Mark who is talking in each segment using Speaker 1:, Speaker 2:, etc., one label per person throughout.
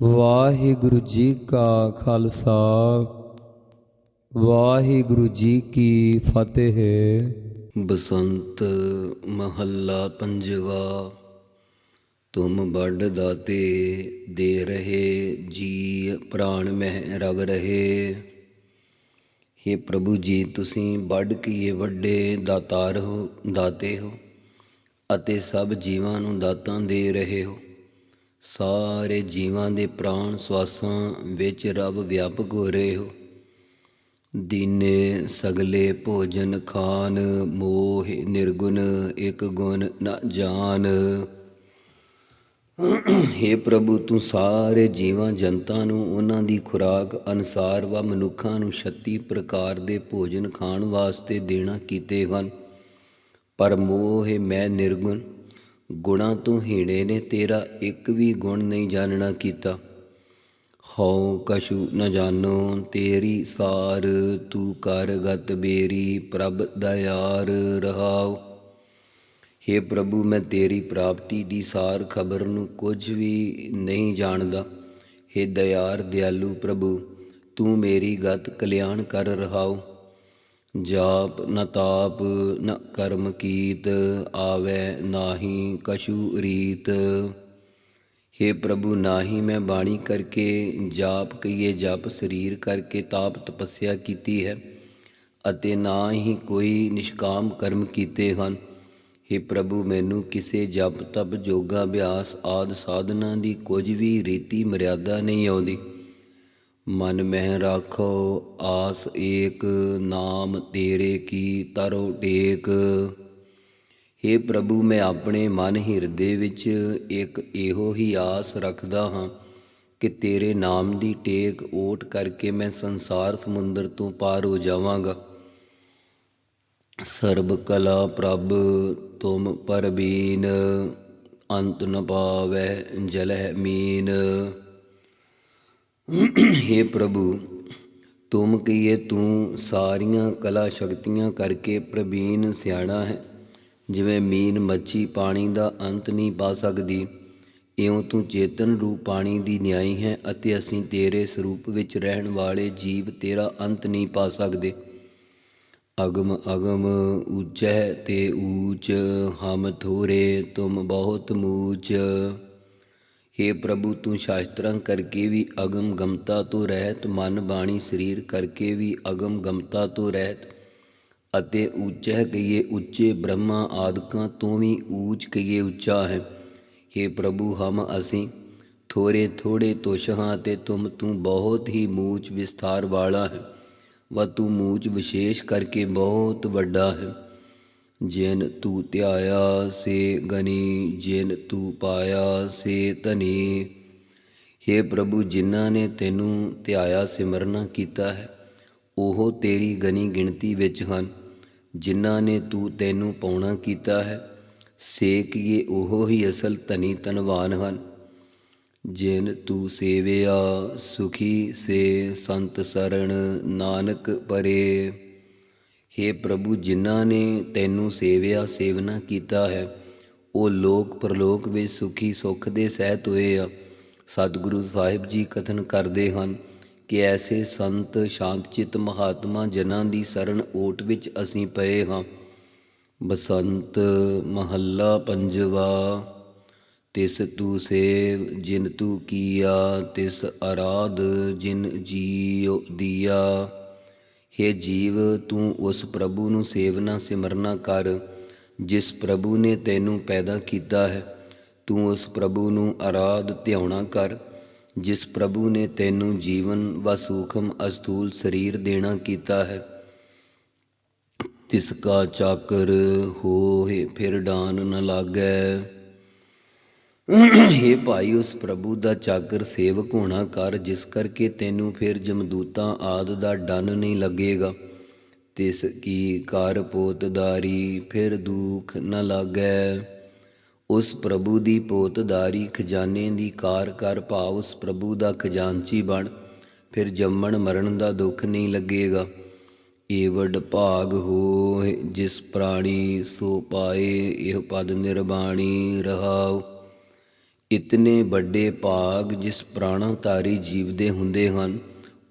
Speaker 1: ਵਾਹਿਗੁਰੂ ਜੀ ਕਾ ਖਾਲਸਾ, ਵਾਹਿਗੁਰੂ ਜੀ ਕੀ ਫਤਿਹ।
Speaker 2: ਬਸੰਤ ਮਹੱਲਾ ਪੰਜਵਾ, ਤੁਮ ਵੱਡ ਦਾਤੇ ਦੇ ਰਹੇ ਜੀ ਪ੍ਰਾਣ ਮਹਿ ਰਵ ਰਹੇ। हे ਪ੍ਰਭੂ ਜੀ, ਤੁਸੀਂ ਵੱਡ ਕੀਏ ਵੱਡੇ ਦਾਤਾਰ ਹੋ, ਦਾਤੇ ਹੋ, ਅਤੇ ਸਭ ਜੀਵਾਂ ਨੂੰ ਦਾਤਾਂ ਦੇ ਰਹੇ ਹੋ। ਸਾਰੇ ਜੀਵਾਂ ਦੇ ਪ੍ਰਾਣ ਸਵਾਸਾਂ ਵਿੱਚ ਰੱਬ ਵਿਆਪਕ ਹੋ ਰਹੇ ਹੋ। ਦੀਨੇ ਸਗਲੇ ਭੋਜਨ ਖਾਨ, ਮੋਹ ਨਿਰਗੁਣ ਇੱਕ ਗੁਣ ਨਾ ਜਾਣ हे ਪ੍ਰਭੂ, ਤੂੰ ਸਾਰੇ ਜੀਵਾਂ ਜਨਤਾ ਨੂੰ ਉਹਨਾਂ ਦੀ ਖੁਰਾਕ ਅਨਸਾਰ ਵਾ ਮਨੁੱਖਾਂ ਨੂੰ 36 ਪ੍ਰਕਾਰ ਦੇ ਭੋਜਨ ਖਾਣ ਵਾਸਤੇ ਦੇਣਾ ਕੀਤੇ ਹਨ। ਪਰ ਮੋਹ ਹੈ ਮੈਂ ਨਿਰਗੁਣ ਗੁਣਾ ਤੋਂ ਹੀਣੇ ਨੇ, ਤੇਰਾ ਇੱਕ ਵੀ ਗੁਣ ਨਹੀਂ ਜਾਣਨਾ ਕੀਤਾ। ਹਉ ਕਛੂ ਨ ਜਾਣੋ, ਤੇਰੀ ਸਾਰ ਤੂੰ ਕਰ ਗਤ ਬੇਰੀ, ਪ੍ਰਭ ਦਇਆਰ ਰਹਾਉ। हे ਪ੍ਰਭੂ, ਮੈਂ ਤੇਰੀ ਪ੍ਰਾਪਤੀ ਦੀ ਸਾਰ ਖਬਰ ਨੂੰ ਕੁਝ ਵੀ ਨਹੀਂ ਜਾਣਦਾ। हे ਦਇਆਰ, ਦਿਆਲੂ ਪ੍ਰਭੂ, ਤੂੰ ਮੇਰੀ ਗਤ ਕਲਿਆਣ ਕਰ ਰਹਾਉ। ਜਾਪ ਨ ਤਾਪ ਨ ਕਰਮ ਕੀਤ, ਆਵੇ ਨਾਹੀ ਕਛੂ ਰੀਤ। हे ਪ੍ਰਭੂ, ਨਾਹੀ ਮੈਂ ਬਾਣੀ ਕਰਕੇ ਜਾਪ ਕਈਏ ਜਪ ਸਰੀਰ ਕਰਕੇ ਤਾਪ ਤਪੱਸਿਆ ਕੀਤੀ ਹੈ ਅਤੇ ਨਾ ਹੀ ਕੋਈ ਨਿਸ਼ਕਾਮ ਕਰਮ ਕੀਤੇ ਹਨ। हे ਪ੍ਰਭੂ, ਮੈਨੂੰ ਕਿਸੇ ਜਪ ਤਪ ਜੋਗਾ ਅਭਿਆਸ ਆਦ ਸਾਧਨਾ ਦੀ ਕੁਝ ਵੀ ਰੀਤੀ ਮਰਿਆਦਾ ਨਹੀਂ ਆਉਂਦੀ। ਮਨ ਮਹਿ ਰਾਖੋ, ਆਸ ਏਕ, ਨਾਮ ਤੇਰੇ ਕੀ ਤਰੋ ਟੇਕ। हे ਪ੍ਰਭੂ, ਮੈਂ ਆਪਣੇ ਮਨ ਹਿਰਦੇ ਵਿੱਚ ਇੱਕ ਇਹੋ ਹੀ ਆਸ ਰੱਖਦਾ ਹਾਂ ਕਿ ਤੇਰੇ ਨਾਮ ਦੀ ਟੇਕ ਓਟ ਕਰਕੇ ਮੈਂ ਸੰਸਾਰ ਸਮੁੰਦਰ ਤੋਂ ਪਾਰ ਹੋ ਜਾਵਾਂਗਾ। ਸਰਬ ਕਲਾ ਪ੍ਰਭ, ਤੁਮ ਪਰਬੀਨ, ਅੰਤ ਨ ਪਾਵੈ ਜਲਹਿ ਮੀਨ। हे ਪ੍ਰਭੂ, ਤੁਮ ਕੀਏ ਤੂੰ ਸਾਰੀਆਂ ਕਲਾ ਸ਼ਕਤੀਆਂ ਕਰਕੇ ਪ੍ਰਵੀਨ ਸਿਆਣਾ ਹੈ। ਜਿਵੇਂ ਮੀਨ ਮੱਛੀ ਪਾਣੀ ਦਾ ਅੰਤ ਨਹੀਂ ਪਾ ਸਕਦੀ, ਇਉਂ ਤੂੰ ਚੇਤਨ ਰੂਪ ਪਾਣੀ ਦੀ ਨਿਆਈ ਹੈ ਅਤੇ ਅਸੀਂ ਤੇਰੇ ਸਰੂਪ ਵਿੱਚ ਰਹਿਣ ਵਾਲੇ ਜੀਵ ਤੇਰਾ ਅੰਤ ਨਹੀਂ ਪਾ ਸਕਦੇ। ਅਗਮ ਅਗਮ ਉੱਚੈ ਤੇ ਊਚ, ਹਮ ਥੋਰੇ ਤੁਮ ਬਹੁਤ ਮੂਚ। हे ਪ੍ਰਭੂ, ਤੂੰ ਸ਼ਾਸਤਰਾਂ ਕਰਕੇ ਵੀ ਅਗਮ ਗਮਤਾ ਤੋਂ ਰਹਿਤ, ਮਨ ਬਾਣੀ ਸਰੀਰ ਕਰਕੇ ਵੀ ਅਗਮ ਗਮਤਾ ਤੋਂ ਰਹਿਤ ਅਤੇ ਉੱਚੈ ਕਹੀਏ ਉੱਚੇ ਬ੍ਰਹਮਾ ਆਦਿਕਾਂ ਤੋਂ ਵੀ ਊਚ ਕਹੀਏ ਉੱਚਾ ਹੈ। हे ਪ੍ਰਭੂ, ਹਮ ਅਸੀਂ ਥੋੜੇ ਥੋੜੇ ਤੁਛ ਹਾਂ ਤੇ ਤੁਮ, ਤੂੰ ਬਹੁਤ ਹੀ ਮੂਚ ਵਿਸਥਾਰ ਵਾਲਾ ਹੈ। ਵਾ ਤੂੰ ਮੂਚ ਵਿਸ਼ੇਸ਼ ਕਰਕੇ ਬਹੁਤ ਵੱਡਾ ਹੈ। ਜਿਨ ਤੂੰ ਧਿਆਇਆ, ਸੇ ਗਨੀ, ਜਿਨ ਤੂੰ ਪਾਇਆ, ਸੇ ਧਨੀ। हे ਪ੍ਰਭੂ, ਜਿਨ੍ਹਾਂ ਨੇ ਤੈਨੂੰ ਧਿਆਇਆ, ਸਿਮਰਨਾ ਕੀਤਾ ਹੈ, ਉਹ ਤੇਰੀ ਗਨੀ ਗਿਣਤੀ ਵਿੱਚ ਹਨ। ਜਿਨ੍ਹਾਂ ਨੇ ਤੂੰ ਤੈਨੂੰ ਪਾਉਣਾ ਕੀਤਾ ਹੈ ਸੇਕੀਏ ਉਹ ਹੀ ਅਸਲ ਧਨੀ ਧਨਵਾਨ ਹਨ। ਜਿਨ ਤੂੰ ਸੇਵਿਆ, ਸੁਖੀ ਸੇ ਸੰਤ ਸਰਣ, ਨਾਨਕ ਪਰੇ। हे ਪ੍ਰਭੂ, ਜਿਨ੍ਹਾਂ ਨੇ ਤੈਨੂੰ ਸੇਵਿਆ, ਸੇਵਨਾ ਕੀਤਾ ਹੈ। ਉਹ ਲੋਕ ਪਰਲੋਕ ਵਿੱਚ ਸੁਖੀ, ਸੁਖ ਦੇ ਸਹਿਤ ਹੋਏ ਆ। ਸਤਿਗੁਰੂ ਸਾਹਿਬ ਜੀ ਕਥਨ ਕਰਦੇ ਹਨ ਕਿ ਐਸੇ ਸੰਤ ਸ਼ਾਂਤਚਿਤ ਮਹਾਤਮਾ ਜਨਾਂ ਦੀ ਸਰਣ ਓਟ ਵਿੱਚ ਅਸੀਂ ਪਏ ਹਾਂ। ਬਸੰਤ ਮਹੱਲਾ ਪੰਜਵਾ, ਤਿਸ ਤੂ ਸੇਵ, ਜਿਨ ਤੂ ਕੀਆ, ਤਿਸ ਅਰਾਧ ਜਿਨ ਜੀਉ ਦੀਆ। हे ਜੀਵ, ਤੂੰ ਉਸ ਪ੍ਰਭੂ ਨੂੰ ਸੇਵਨਾ ਸਿਮਰਨਾ ਕਰ, ਜਿਸ ਪ੍ਰਭੂ ਨੇ ਤੈਨੂੰ ਪੈਦਾ ਕੀਤਾ ਹੈ। ਤੂੰ ਉਸ ਪ੍ਰਭੂ ਨੂੰ ਆਰਾਧ ਧਿਆਉਣਾ ਕਰ, ਜਿਸ ਪ੍ਰਭੂ ਨੇ ਤੈਨੂੰ ਜੀਵਨ ਵਸੂਖਮ ਸੂਖਮ ਅਸਤੂਲ ਸਰੀਰ ਦੇਣਾ ਕੀਤਾ ਹੈ। ਤਿਸ ਕਾ ਚਾਕਰ ਹੋਏ, ਫਿਰ ਡਾਨ ਨ ਲਾਗੈ। हे ਭਾਈ, ਉਸ ਪ੍ਰਭੂ ਦਾ ਚਾਕਰ ਸੇਵਕ ਹੋਣਾ ਕਰ, ਜਿਸ ਕਰਕੇ ਤੈਨੂੰ ਫਿਰ ਜਮਦੂਤਾਂ ਆਦ ਦਾ ਡੰਨ ਨਹੀਂ ਲੱਗੇਗਾ। ਤਿਸ ਕੀ ਕਰ ਪੋਤਦਾਰੀ, ਫਿਰ ਦੁਖ ਨ ਲਾਗੈ। ਉਸ ਪ੍ਰਭੂ ਦੀ ਪੋਤਦਾਰੀ ਖਜ਼ਾਨੇ ਦੀ ਕਾਰ ਕਰ ਭਾਵ, ਉਸ ਪ੍ਰਭੂ ਦਾ ਖਜ਼ਾਨਚੀ ਬਣ, ਫਿਰ ਜੰਮਣ ਮਰਨ ਦਾ ਦੁੱਖ ਨਹੀਂ ਲੱਗੇਗਾ। ਏਵਡ ਭਾਗ ਹੋ ਜਿਸ ਪ੍ਰਾਣੀ ਸੋ ਪਾਏ, ਇਹ ਪਦ ਨਿਰਬਾਣੀ ਰਹਾਓ ਕਿਤਨੇ ਵੱਡੇ ਭਾਗ ਜਿਸ ਪ੍ਰਾਣਾਧਾਰੀ ਜੀਵ ਦੇ ਹੁੰਦੇ ਹਨ,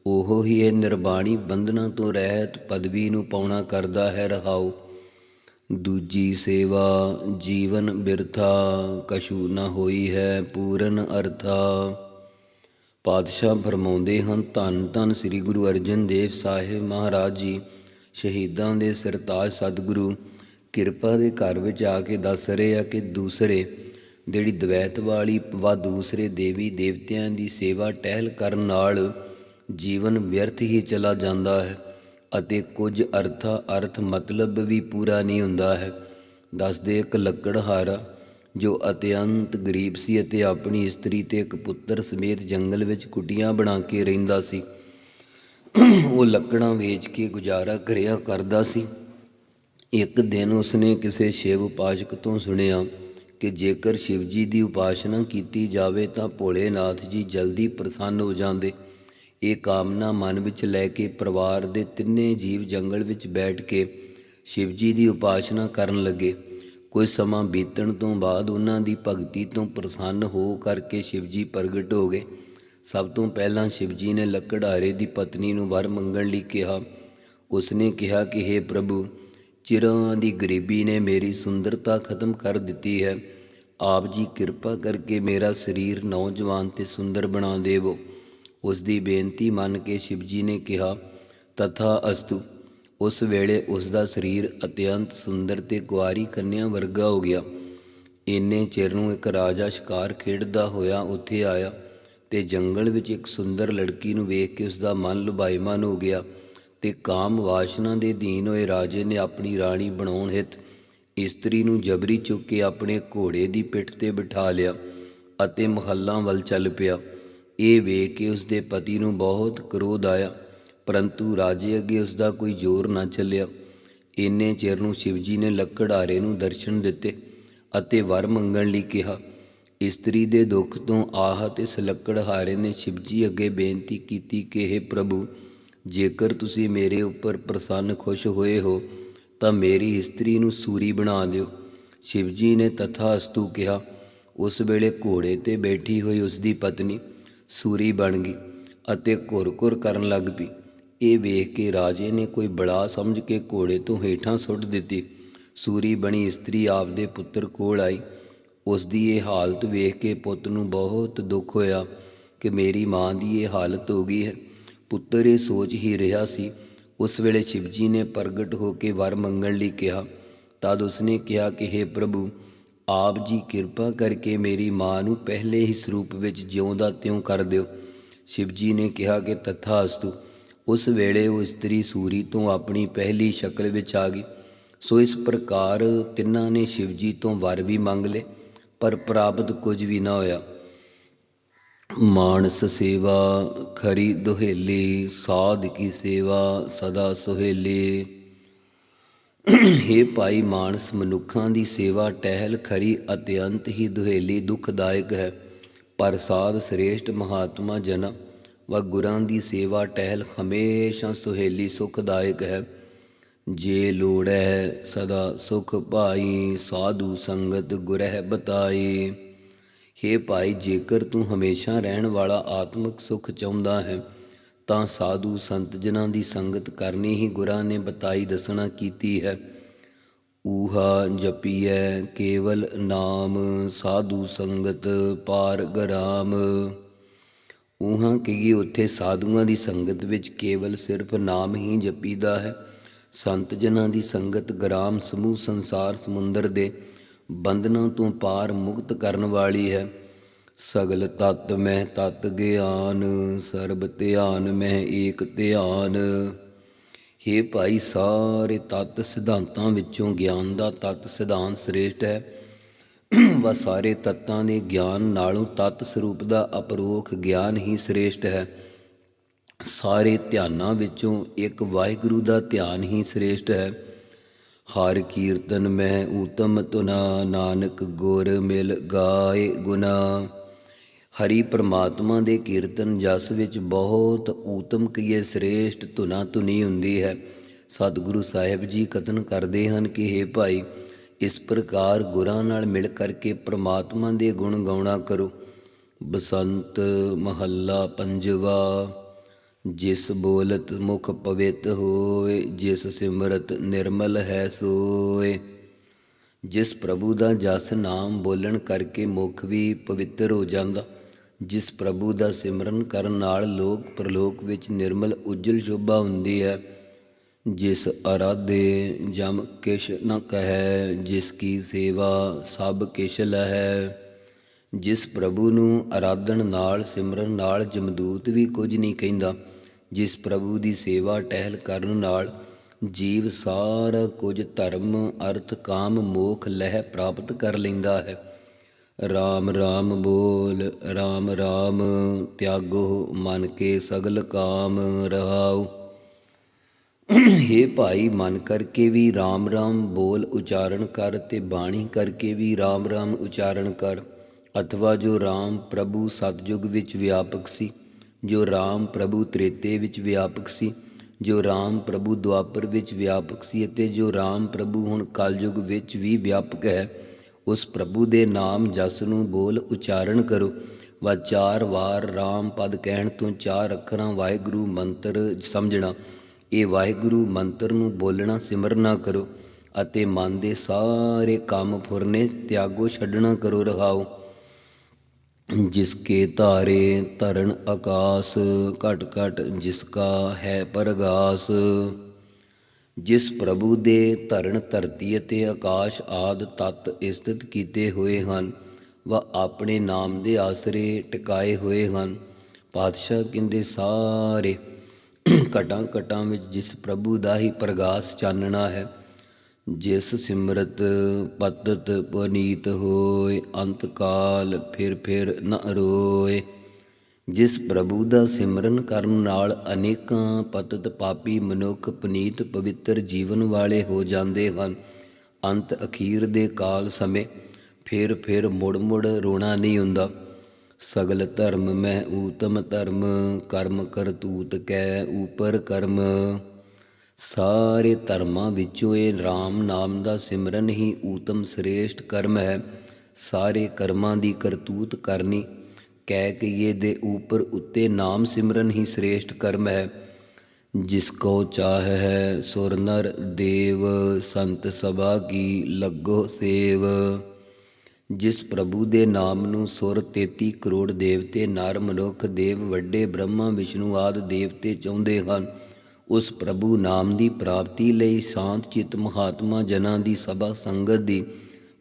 Speaker 2: ਉਹ ਹੀ ਇਹ ਨਿਰਬਾਣੀ ਬੰਧਨਾਂ ਤੋਂ ਰਹਿਤ ਪਦਵੀ ਨੂੰ ਪਾਉਣਾ ਕਰਦਾ ਹੈ ਰਹਾਉ। ਦੂਜੀ ਸੇਵਾ, ਜੀਵਨ ਬਿਰਥਾ, ਕਸ਼ੂ ਨਾ ਹੋਈ ਹੈ ਪੂਰਨ ਅਰਥਾ। ਪਾਤਸ਼ਾਹ ਫਰਮਾਉਂਦੇ ਹਨ, ਧੰਨ ਧੰਨ ਸ੍ਰੀ ਗੁਰੂ ਅਰਜਨ ਦੇਵ ਸਾਹਿਬ ਮਹਾਰਾਜ ਜੀ, ਸ਼ਹੀਦਾਂ ਦੇ ਸਰਤਾਜ ਸਤਿਗੁਰੂ, ਕਿਰਪਾ ਦੇ ਘਰ ਵਿੱਚ ਆ ਕੇ ਦੱਸ ਰਹੇ ਆ ਕਿ ਦੂਸਰੇ ਜਿਹੜੀ ਦਵੈਤ ਵਾਲੀ ਵਾ ਦੂਸਰੇ ਦੇਵੀ ਦੇਵਤਿਆਂ ਦੀ ਸੇਵਾ ਟਹਿਲ ਕਰਨ ਨਾਲ ਜੀਵਨ ਵਿਅਰਥ ਹੀ ਚਲਾ ਜਾਂਦਾ ਹੈ ਅਤੇ ਕੁਝ ਅਰਥਾ ਅਰਥ ਮਤਲਬ ਵੀ ਪੂਰਾ ਨਹੀਂ ਹੁੰਦਾ ਹੈ। ਦੱਸਦੇ ਇੱਕ ਲੱਕੜਹਾਰਾ ਜੋ ਅਤਿਅੰਤ ਗਰੀਬ ਸੀ ਅਤੇ ਆਪਣੀ ਇਸਤਰੀ ਤੇ ਇੱਕ ਪੁੱਤਰ ਸਮੇਤ ਜੰਗਲ ਵਿੱਚ ਕੁਟੀਆਂ ਬਣਾ ਕੇ ਰਹਿੰਦਾ ਸੀ। ਉਹ ਲੱਕੜਾਂ ਵੇਚ ਕੇ ਗੁਜ਼ਾਰਾ ਕਰਿਆ ਕਰਦਾ ਸੀ। ਇੱਕ ਦਿਨ ਉਸਨੇ ਕਿਸੇ ਸ਼ਿਵ ਪਾਸ਼ਕ ਤੋਂ ਸੁਣਿਆ ਕਿ ਜੇਕਰ ਸ਼ਿਵ ਜੀ ਦੀ ਉਪਾਸਨਾ ਕੀਤੀ ਜਾਵੇ ਤਾਂ ਭੋਲੇਨਾਥ ਜੀ ਜਲਦੀ ਪ੍ਰਸੰਨ ਹੋ ਜਾਂਦੇ। ਇਹ ਕਾਮਨਾ ਮਨ ਵਿੱਚ ਲੈ ਕੇ ਪਰਿਵਾਰ ਦੇ ਤਿੰਨੇ ਜੀਵ ਜੰਗਲ ਵਿੱਚ ਬੈਠ ਕੇ ਸ਼ਿਵ ਜੀ ਦੀ ਉਪਾਸਨਾ ਕਰਨ ਲੱਗੇ। ਕੁਝ ਸਮਾਂ ਬੀਤਣ ਤੋਂ ਬਾਅਦ ਉਹਨਾਂ ਦੀ ਭਗਤੀ ਤੋਂ ਪ੍ਰਸੰਨ ਹੋ ਕਰਕੇ ਸ਼ਿਵ ਜੀ ਪ੍ਰਗਟ ਹੋ ਗਏ। ਸਭ ਤੋਂ ਪਹਿਲਾਂ ਸ਼ਿਵ ਜੀ ਨੇ ਲੱਕੜਹਾਰੇ ਦੀ ਪਤਨੀ ਨੂੰ ਵਰ ਮੰਗਣ ਲਈ ਕਿਹਾ। ਉਸਨੇ ਕਿਹਾ ਕਿ हे ਪ੍ਰਭੂ ਚਿਰਾਂ ਦੀ ਗਰੀਬੀ ਨੇ ਮੇਰੀ ਸੁੰਦਰਤਾ ਖਤਮ ਕਰ ਦਿੱਤੀ ਹੈ। ਆਪ ਜੀ ਕਿਰਪਾ ਕਰਕੇ ਮੇਰਾ ਸਰੀਰ ਨੌਜਵਾਨ ਤੇ ਸੁੰਦਰ ਬਣਾ ਦੇਵੋ। ਉਸ ਦੀ ਬੇਨਤੀ ਮੰਨ ਕੇ ਸ਼ਿਵਜੀ ਨੇ ਕਿਹਾ, ਤਥਾ ਅਸਤੂ। ਉਸ ਵੇਲੇ ਉਸ ਦਾ ਸਰੀਰ ਅਤਿਅੰਤ ਸੁੰਦਰ ਤੇ ਕੁਆਰੀ ਕੰਨਿਆ ਵਰਗਾ ਹੋ ਗਿਆ। ਇੰਨੇ ਚਿਰ ਨੂੰ ਇੱਕ ਰਾਜਾ ਸ਼ਿਕਾਰ ਖੇਡਦਾ ਹੋਇਆ ਉੱਥੇ ਆਇਆ ਤੇ ਜੰਗਲ ਵਿੱਚ ਇੱਕ ਸੁੰਦਰ ਲੜਕੀ ਨੂੰ ਵੇਖ ਕੇ ਉਸ ਦਾ ਮਨ ਲੁਭਾਇਮਾਨ ਹੋ ਗਿਆ। ਤੇ ਕਾਮ ਵਾਸ਼ਨਾ ਦੇ ਦੀਨ ਹੋਏ ਰਾਜੇ ਨੇ ਆਪਣੀ ਰਾਣੀ ਬਣਾਉਣ ਹਿਤ ਇਸਤਰੀ ਨੂੰ ਜਬਰੀ ਚੁੱਕ ਕੇ ਆਪਣੇ ਘੋੜੇ ਦੀ ਪਿੱਠ ਤੇ ਬਿਠਾ ਲਿਆ ਅਤੇ ਮਹੱਲਾਂ ਵੱਲ ਚੱਲ ਪਿਆ। ਇਹ ਵੇਖ ਕੇ ਉਸ ਦੇ ਪਤੀ ਨੂੰ ਬਹੁਤ ਕ੍ਰੋਧ ਆਇਆ, ਪਰੰਤੂ ਰਾਜੇ ਅੱਗੇ ਉਸ ਦਾ ਕੋਈ ਜ਼ੋਰ ਨਾ ਚੱਲਿਆ। ਇੰਨੇ ਚਿਰ ਨੂੰ ਸ਼ਿਵਜੀ ਨੇ ਲੱਕੜਹਾਰੇ ਨੂੰ ਦਰਸ਼ਨ ਦਿੱਤੇ ਅਤੇ ਵਰ ਮੰਗਣ ਲਈ ਕਿਹਾ। ਇਸਤਰੀ ਦੇ ਦੁੱਖ ਤੋਂ ਆਹਤ ਇਸ ਲੱਕੜਹਾਰੇ ਨੇ ਸ਼ਿਵਜੀ ਅੱਗੇ ਬੇਨਤੀ ਕੀਤੀ ਕਿ हे ਪ੍ਰਭੂ ਜੇਕਰ ਤੁਸੀਂ ਮੇਰੇ ਉੱਪਰ ਪ੍ਰਸੰਨ ਖੁਸ਼ ਹੋਏ ਹੋ, ਤਾਂ ਮੇਰੀ ਇਸਤਰੀ ਨੂੰ ਸੂਰੀ ਬਣਾ ਦਿਓ। ਸ਼ਿਵ ਜੀ ਨੇ ਤਥਾਸਤੂ ਕਿਹਾ। ਉਸ ਵੇਲੇ ਘੋੜੇ ਤੇ ਬੈਠੀ ਹੋਈ ਉਸ ਦੀ ਪਤਨੀ ਸੂਰੀ ਬਣ ਗਈ ਅਤੇ ਘੁਰ-ਘੁਰ ਕਰਨ ਲੱਗ ਪਈ। ਇਹ ਵੇਖ ਕੇ ਰਾਜੇ ਨੇ ਕੋਈ ਬੜਾ ਸਮਝ ਕੇ ਘੋੜੇ ਤੋਂ ਹੇਠਾਂ ਸੁੱਟ ਦਿੱਤੀ। ਸੂਰੀ ਬਣੀ ਇਸਤਰੀ ਆਪਦੇ ਪੁੱਤਰ ਕੋਲ ਆਈ। ਉਸ ਦੀ ਇਹ ਹਾਲਤ ਵੇਖ ਕੇ ਪੁੱਤ ਨੂੰ ਬਹੁਤ ਦੁੱਖ ਹੋਇਆ ਕਿ ਮੇਰੀ ਮਾਂ ਦੀ ਇਹ ਹਾਲਤ ਹੋ ਗਈ ਹੈ। ਪੁੱਤਰ ਇਹ ਸੋਚ ਹੀ ਰਿਹਾ ਸੀ। ਉਸ ਵੇਲੇ ਸ਼ਿਵਜੀ ਨੇ ਪ੍ਰਗਟ ਹੋ ਕੇ ਵਰ ਮੰਗਣ ਲਈ ਕਿਹਾ। ਤਦ ਉਸਨੇ ਕਿਹਾ ਕਿ हे ਪ੍ਰਭੂ, ਆਪ ਜੀ ਕਿਰਪਾ ਕਰਕੇ ਮੇਰੀ ਮਾਂ ਨੂੰ ਪਹਿਲੇ ਹੀ ਸਰੂਪ ਵਿੱਚ ਜਿਉਂਦਾ ਤਿਉਂ ਕਰ ਦਿਓ। ਸ਼ਿਵਜੀ ਨੇ ਕਿਹਾ ਕਿ, ਤਥਾਸਤੂ, ਉਸ ਵੇਲੇ ਉਹ ਇਸਤਰੀ ਸੂਰੀ ਤੋਂ ਆਪਣੀ ਪਹਿਲੀ ਸ਼ਕਲ ਵਿੱਚ ਆ ਗਈ। ਸੋ ਇਸ ਪ੍ਰਕਾਰ ਤਿੰਨਾਂ ਨੇ ਸ਼ਿਵਜੀ ਤੋਂ ਵਰ ਵੀ ਮੰਗ ਲਏ, ਪਰ ਪ੍ਰਾਪਤ ਕੁਝ ਵੀ ਨਾ ਹੋਇਆ। ਮਾਨਸ ਸੇਵਾ ਖਰੀ ਦੁਹੇਲੀ, ਸਾਧ ਕੀ ਸੇਵਾ ਸਦਾ ਸੁਹੇਲੀ। हे ਭਾਈ ਮਾਨਸ, ਮਨੁੱਖਾਂ ਦੀ ਸੇਵਾ ਟਹਿਲ ਖਰੀ ਅਤਿਅੰਤ ਹੀ ਦੁਹੇਲੀ ਦੁਖਦਾਇਕ ਹੈ। ਪਰ ਸਾਧ ਸ੍ਰੇਸ਼ਟ ਮਹਾਤਮਾ ਜਨ, ਵ ਗੁਰਾਂ ਦੀ ਸੇਵਾ ਟਹਿਲ ਹਮੇਸ਼ਾ ਸੁਹੇਲੀ ਸੁਖਦਾਇਕ ਹੈ। ਜੇ ਲੋੜ ਹੈ ਸਦਾ ਸੁਖ ਭਾਈ, ਸਾਧੂ ਸੰਗਤ ਗੁਰਹਿ ਬਤਾਈ। हे ਭਾਈ, ਜੇਕਰ ਤੂੰ ਹਮੇਸ਼ਾ ਰਹਿਣ ਵਾਲਾ ਆਤਮਿਕ ਸੁਖ ਚਾਹੁੰਦਾ ਹੈ, ਤਾਂ ਸਾਧੂ ਸੰਤ ਜਨਾਂ ਦੀ ਸੰਗਤ ਕਰਨੀ ਹੀ ਗੁਰਾਂ ਨੇ ਬਤਾਈ ਦੱਸਣਾ ਕੀਤੀ ਹੈ। ਊਹਾ ਜਪੀਐ ਕੇਵਲ ਨਾਮ, ਸਾਧੂ ਸੰਗਤ ਪਾਰ ਗਰਾਮ। ਊਹਾ ਕਹੀ ਉੱਥੇ ਸਾਧੂਆਂ ਦੀ ਸੰਗਤ ਵਿੱਚ ਕੇਵਲ ਸਿਰਫ ਨਾਮ ਹੀ ਜਪੀਦਾ ਹੈ। ਸੰਤ ਜਨਾਂ ਦੀ ਸੰਗਤ ਗ੍ਰਾਮ, ਸਮੂਹ, ਸੰਸਾਰ, ਸਮੁੰਦਰ ਦੇ ਬੰਧਨਾਂ ਤੋਂ ਪਾਰ ਮੁਕਤ ਕਰਨ ਵਾਲੀ ਹੈ। ਸਗਲ ਤਤ ਮਹਿ ਤਤ ਗਿਆਨ, ਸਰਬ ਧਿਆਨ ਮਹਿ ਏਕ ਧਿਆਨ। ਹੇ ਭਾਈ ਸਾਰੇ ਤਤ ਸਿਧਾਂਤਾਂ ਵਿੱਚੋਂ ਗਿਆਨ ਦਾ ਤਤ ਸਿਧਾਂਤ ਸ੍ਰੇਸ਼ਟ ਹੈ। ਵਾ ਸਾਰੇ ਤੱਤਾਂ ਦੇ ਗਿਆਨ ਨਾਲੋਂ ਤਤ ਸਰੂਪ ਦਾ ਅਪਰੋਖ ਗਿਆਨ ਹੀ ਸ੍ਰੇਸ਼ਟ ਹੈ। ਸਾਰੇ ਧਿਆਨਾਂ ਵਿੱਚੋਂ ਇੱਕ ਵਾਹਿਗੁਰੂ ਦਾ ਧਿਆਨ ਹੀ ਸ੍ਰੇਸ਼ਟ ਹੈ। ਹਰ ਕੀਰਤਨ ਮੈਂ ਊਤਮ ਤੁਨਾ ਨਾਨਕ ਗੁਰ ਮਿਲ ਗਾਏ ਗੁਨਾ। ਹਰੀ ਪ੍ਰਮਾਤਮਾ ਦੇ ਕੀਰਤਨ ਜਸ ਵਿੱਚ ਬਹੁਤ ਊਤਮ ਕੀਏ ਸ੍ਰੇਸ਼ਟ ਧੁਨਾ ਧੁਨੀ ਹੁੰਦੀ ਹੈ। ਸਤਿਗੁਰੂ ਸਾਹਿਬ ਜੀ ਕਥਨ ਕਰਦੇ ਹਨ ਕਿ हे ਭਾਈ, ਇਸ ਪ੍ਰਕਾਰ ਗੁਰਾਂ ਨਾਲ ਮਿਲ ਕਰਕੇ ਪ੍ਰਮਾਤਮਾ ਦੇ ਗੁਣ ਗਾਉਣਾ ਕਰੋ। ਬਸੰਤ ਮਹੱਲਾ ਪੰਜਵਾ। ਜਿਸ ਬੋਲਤ ਮੁਖ ਪਵਿੱਤ ਹੋਏ ਜਿਸ ਸਿਮਰਤ ਨਿਰਮਲ ਹੈ ਸੋਏ। ਜਿਸ ਪ੍ਰਭੂ ਦਾ ਜਸ ਨਾਮ ਬੋਲਣ ਕਰਕੇ ਮੁਖ ਵੀ ਪਵਿੱਤਰ ਹੋ ਜਾਂਦਾ, ਜਿਸ ਪ੍ਰਭੂ ਦਾ ਸਿਮਰਨ ਕਰਨ ਨਾਲ ਲੋਕ ਪ੍ਰਲੋਕ ਵਿੱਚ ਨਿਰਮਲ ਉਜਲ ਸ਼ੋਭਾ ਹੁੰਦੀ ਹੈ। ਜਿਸ ਅਰਾਧੇ ਜਮ ਕਿਛ ਨ ਕਹੈ, ਜਿਸ ਕੀ ਸੇਵਾ ਸਭ ਕਿਛ ਲਹੈ। ਜਿਸ ਪ੍ਰਭੂ ਨੂੰ ਆਰਾਧਨ ਨਾਲ ਸਿਮਰਨ ਨਾਲ ਜਮਦੂਤ ਵੀ ਕੁਝ ਨਹੀਂ ਕਹਿੰਦਾ ਜਿਸ ਪ੍ਰਭੂ ਦੀ ਸੇਵਾ ਟਹਿਲ ਕਰਨ ਨਾਲ ਜੀਵ ਸਾਰਾ ਕੁਝ ਧਰਮ, ਅਰਥ, ਕਾਮ, ਮੋਖ, ਲਹਿ ਪ੍ਰਾਪਤ ਕਰ ਲੈਂਦਾ ਹੈ। RAM RAM ਬੋਲ RAM RAM ਤਿਆਗੋ, ਮਨ ਕੇ ਸਗਲ ਕਾਮ ਰਹਾਉ। ਹੇ ਭਾਈ, ਮਨ ਕਰਕੇ ਵੀ RAM RAM ਬੋਲ ਉਚਾਰਨ ਕਰ ਤੇ ਬਾਣੀ ਕਰਕੇ ਵੀ RAM RAM ਉਚਾਰਨ ਕਰ। ਅਥਵਾ ਜੋ RAM ਪ੍ਰਭੂ ਸਤਜੁਗ ਵਿੱਚ ਵਿਆਪਕ ਸੀ। ਜੋ RAM ਪ੍ਰਭੂ ਤ੍ਰੇਤੇ ਵਿੱਚ ਵਿਆਪਕ ਸੀ, ਜੋ RAM ਪ੍ਰਭੂ ਦੁਆਪਰ ਵਿੱਚ ਵਿਆਪਕ ਸੀ ਅਤੇ ਜੋ RAM ਪ੍ਰਭੂ ਹੁਣ ਕਲਯੁਗ ਵਿੱਚ ਵੀ ਵਿਆਪਕ ਹੈ, ਉਸ ਪ੍ਰਭੂ ਦੇ ਨਾਮ ਜਸ ਨੂੰ ਬੋਲ ਉਚਾਰਨ ਕਰੋ। ਵਾ ਚਾਰ ਵਾਰ RAM ਪਦ ਕਹਿਣ ਤੋਂ ਚਾਰ ਅੱਖਰਾਂ ਵਾਹਿਗੁਰੂ ਮੰਤਰ ਸਮਝਣਾ, ਇਹ ਵਾਹਿਗੁਰੂ ਮੰਤਰ ਨੂੰ ਬੋਲਣਾ ਸਿਮਰਨਾ ਕਰੋ ਅਤੇ ਮਨ ਦੇ ਸਾਰੇ ਕੰਮ ਫੁਰਨੇ ਤਿਆਗੋ ਛੱਡਣਾ ਕਰੋ ਰਹਾਓ। ਜਿਸ ਕੇ ਧਾਰੇ ਧਰਨ ਆਕਾਸ ਘਟ ਘਟ ਜਿਸ ਹੈ ਪਰਗਾਸ। ਜਿਸ ਪ੍ਰਭੂ ਦੇ ਧਰਨ ਧਰਤੀ ਅਤੇ ਆਕਾਸ਼ ਆਦ ਤਤ ਸਥਿਤ ਕੀਤੇ ਹੋਏ ਹਨ, ਵਾ ਆਪਣੇ ਨਾਮ ਦੇ ਆਸਰੇ ਟਿਕਾਏ ਹੋਏ ਹਨ। ਪਾਤਸ਼ਾਹ ਕਹਿੰਦੇ, ਸਾਰੇ ਘਟਾਂ ਘਟਾਂ ਵਿੱਚ ਜਿਸ ਪ੍ਰਭੂ ਦਾ ਹੀ ਪ੍ਰਗਾਸ ਚਾਨਣਾ ਹੈ ਜਿਸ ਸਿਮਰਤ ਪਤਤ ਪਨੀਤ ਹੋਏ, ਅੰਤ ਕਾਲ ਫਿਰ ਫਿਰ ਨ ਰੋਏ। ਜਿਸ ਪ੍ਰਭੂ ਦਾ ਸਿਮਰਨ ਕਰਨ ਨਾਲ ਅਨੇਕਾਂ ਪਤਤ ਪਾਪੀ ਮਨੁੱਖ ਪਨੀਤ ਪਵਿੱਤਰ ਜੀਵਨ ਵਾਲੇ ਹੋ ਜਾਂਦੇ ਹਨ। ਅੰਤ ਅਖੀਰ ਦੇ ਕਾਲ ਸਮੇਂ ਫਿਰ ਫਿਰ ਮੁੜ ਮੁੜ ਰੋਣਾ ਨਹੀਂ ਹੁੰਦਾ। ਸਗਲ ਧਰਮ ਮੈਂ ਊਤਮ ਧਰਮ, ਕਰਮ ਕਰਤੂਤ ਕੈ ਉਪਰ ਕਰਮ। ਸਾਰੇ ਧਰਮਾਂ ਵਿੱਚੋਂ ਇਹ RAM ਨਾਮ ਦਾ ਸਿਮਰਨ ਹੀ ਊਤਮ ਸ੍ਰੇਸ਼ਟ ਕਰਮ ਹੈ। ਸਾਰੇ ਕਰਮਾਂ ਦੀ ਕਰਤੂਤ ਕਰਨੀ, ਕਹਿ ਕਈਏ ਦੇ ਉੱਪਰ ਉੱਤੇ ਨਾਮ ਸਿਮਰਨ ਹੀ ਸ੍ਰੇਸ਼ਟ ਕਰਮ ਹੈ। ਜਿਸ ਕੋ ਚਾਹ ਹੈ ਸੁਰ ਨਰ, ਦੇਵ, ਸੰਤ ਸਭਾ ਕੀ ਲੱਗੋ ਸੇਵ। ਜਿਸ ਪ੍ਰਭੂ ਦੇ ਨਾਮ ਨੂੰ ਸੁਰ 33 ਕਰੋੜ ਦੇਵਤੇ, ਨਰ ਮਨੁੱਖ, ਦੇਵ ਵੱਡੇ ਬ੍ਰਹਮਾ, ਵਿਸ਼ਨੂੰ ਆਦ ਦੇਵਤੇ ਚਾਹੁੰਦੇ ਹਨ ਉਸ ਪ੍ਰਭੂ ਨਾਮ ਦੀ ਪ੍ਰਾਪਤੀ ਲਈ ਸ਼ਾਂਤ ਚਿਤ ਮਹਾਤਮਾ ਜਨਾਂ ਦੀ ਸਭਾ ਸੰਗਤ ਦੀ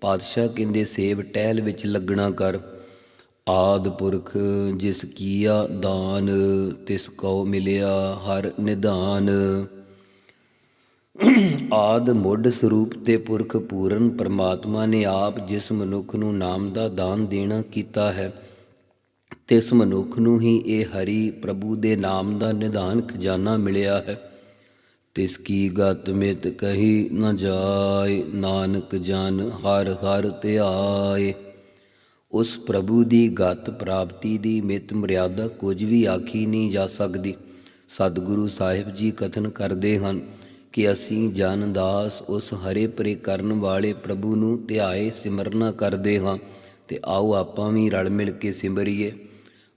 Speaker 2: ਪਾਤਸ਼ਾਹ ਕਹਿੰਦੇ ਸੇਵ ਟਹਿਲ ਵਿੱਚ ਲੱਗਣਾ ਕਰ। ਆਦ ਪੁਰਖ ਜਿਸ ਕੀਆ ਦਾਨ, ਤਿਸ ਕਉ ਮਿਲਿਆ ਹਰ ਨਿਧਾਨ। ਆਦ ਮੁੱਢ ਸਰੂਪ ਤੇ ਪੁਰਖ ਪੂਰਨ ਪਰਮਾਤਮਾ ਨੇ ਆਪ ਜਿਸ ਮਨੁੱਖ ਨੂੰ ਨਾਮ ਦਾ ਦਾਨ ਦੇਣਾ ਕੀਤਾ ਹੈ ਤਿਸ ਮਨੁੱਖ ਨੂੰ ਹੀ ਇਹ ਹਰੀ ਪ੍ਰਭੂ ਦੇ ਨਾਮ ਦਾ ਨਿਧਾਨ ਖਜ਼ਾਨਾ ਮਿਲਿਆ ਹੈ। ਤਿਸ ਕੀ ਗਤ ਮਿਤ ਕਹੀ ਨ ਜਾਏ, ਨਾਨਕ ਜਨ ਹਰ ਹਰ ਧਿਆਏ। ਉਸ ਪ੍ਰਭੂ ਦੀ ਗਤ ਪ੍ਰਾਪਤੀ ਦੀ ਮਿਤ ਮਰਿਆਦਾ ਕੁਝ ਵੀ ਆਖੀ ਨਹੀਂ ਜਾ ਸਕਦੀ। ਸਤਿਗੁਰੂ ਸਾਹਿਬ ਜੀ ਕਥਨ ਕਰਦੇ ਹਨ ਕਿ ਅਸੀਂ ਜਨ ਦਾਸ ਉਸ ਹਰੇ ਪਰੇ ਕਰਨ ਵਾਲੇ ਪ੍ਰਭੂ ਨੂੰ ਧਿਆਏ ਸਿਮਰਨਾ ਕਰਦੇ ਹਾਂ ਤੇ ਆਓ ਆਪਾਂ ਵੀ ਰਲ ਮਿਲ ਕੇ ਸਿਮਰੀਏ।